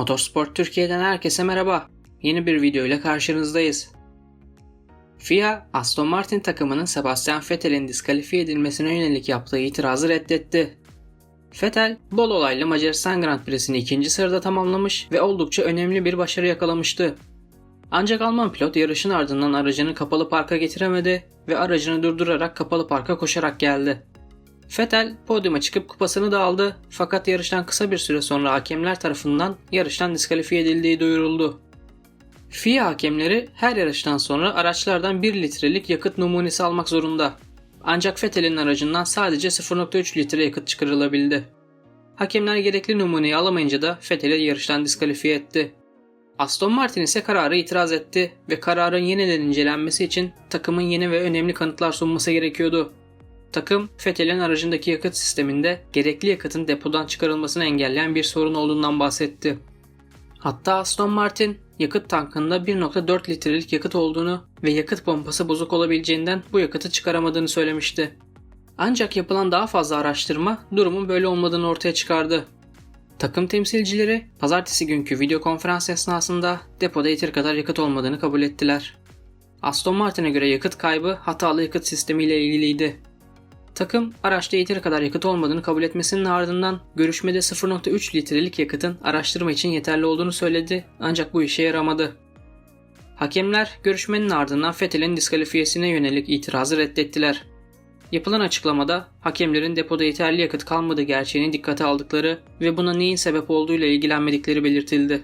Motorsport Türkiye'den herkese merhaba. Yeni bir video ile karşınızdayız. FIA, Aston Martin takımının Sebastian Vettel'in diskalifiye edilmesine yönelik yaptığı itirazı reddetti. Vettel, bol olaylı Macaristan Grand Prix'sini ikinci sırada tamamlamış ve oldukça önemli bir başarı yakalamıştı. Ancak Alman pilot yarışın ardından aracını kapalı parka getiremedi ve aracını durdurarak kapalı parka koşarak geldi. Vettel podyuma çıkıp kupasını da aldı fakat yarıştan kısa bir süre sonra hakemler tarafından yarıştan diskalifiye edildiği duyuruldu. FIA hakemleri her yarıştan sonra araçlardan 1 litrelik yakıt numunesi almak zorunda. Ancak Vettel'in aracından sadece 0.3 litre yakıt çıkarılabildi. Hakemler gerekli numuneyi alamayınca da Vettel'i yarıştan diskalifiye etti. Aston Martin ise kararı itiraz etti ve kararın yeniden incelenmesi için takımın yeni ve önemli kanıtlar sunması gerekiyordu. Takım, Vettel'in aracındaki yakıt sisteminde gerekli yakıtın depodan çıkarılmasını engelleyen bir sorun olduğundan bahsetti. Hatta Aston Martin, yakıt tankında 1.4 litrelik yakıt olduğunu ve yakıt pompası bozuk olabileceğinden bu yakıtı çıkaramadığını söylemişti. Ancak yapılan daha fazla araştırma durumun böyle olmadığını ortaya çıkardı. Takım temsilcileri pazartesi günkü video konferans esnasında depoda yeter kadar yakıt olmadığını kabul ettiler. Aston Martin'e göre yakıt kaybı hatalı yakıt sistemiyle ilgiliydi. Takım araçta yeteri kadar yakıt olmadığını kabul etmesinin ardından görüşmede 0.3 litrelik yakıtın araştırma için yeterli olduğunu söyledi ancak bu işe yaramadı. Hakemler görüşmenin ardından Vettel'in diskalifiyesine yönelik itirazı reddettiler. Yapılan açıklamada hakemlerin depoda yeterli yakıt kalmadığı gerçeğini dikkate aldıkları ve buna neyin sebep olduğuyla ilgilenmedikleri belirtildi.